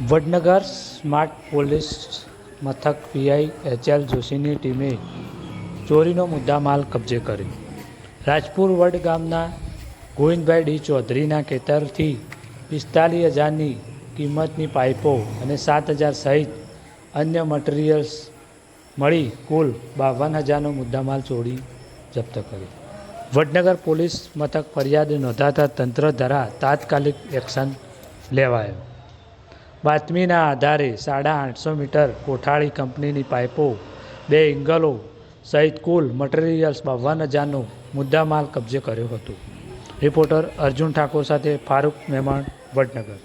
Vadnagar smart police મથક PI HL જોશીની ટીમે ચોરીનો મુદ્દામાલ કબજે કર્યો. રાજપુર વડ ગામના ગોવિંદભાઈ ડી ચૌધરીના ખેતરથી પિસ્તાલીસ હજારની કિંમતની પાઇપો અને સાત હજાર સહિત અન્ય મટીરિયલ્સ મળી કુલ બાવન હજારનો મુદ્દામાલ ચોરી જપ્ત કર્યો. વડનગર પોલીસ મથક ફરિયાદ નોંધાતા તંત્ર દ્વારા તાત્કાલિક એક્શન લેવાયો. બાતમીના આધારે સાડા આઠસો મીટર કોઠાળી કંપનીની પાઇપો, બે એંગલો સહિત કુલ મટીરિયલ્સ બાવન હજારનો મુદ્દામાલ કબજે કર્યો હતો. રિપોર્ટર અર્જુન ઠાકોર સાથે ફારૂક મહેમાન વડનગર.